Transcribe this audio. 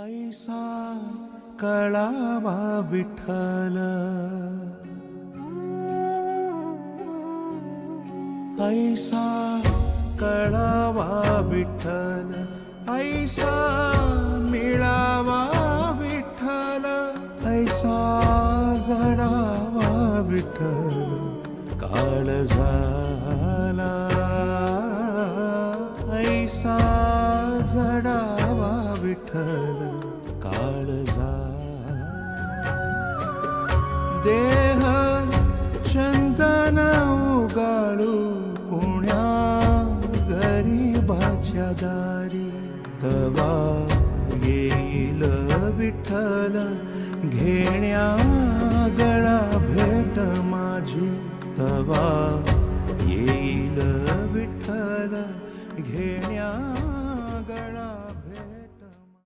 ऐसा कळावा विठ्ठल। ऐसा कळावा विठ्ठल। ऐसा मिळावा विठ्ठल। ऐसा जडावा विठ्ठल। काळ झाला। ऐसा जडावा विठ्ठल काळ झाला देह चंदन उगाळू पुण्या गरीबाच्या दारी. तवा येईल विठ्ठल घेण्या गळा भेट माझी. तवा येईल विठ्ठल घेण्या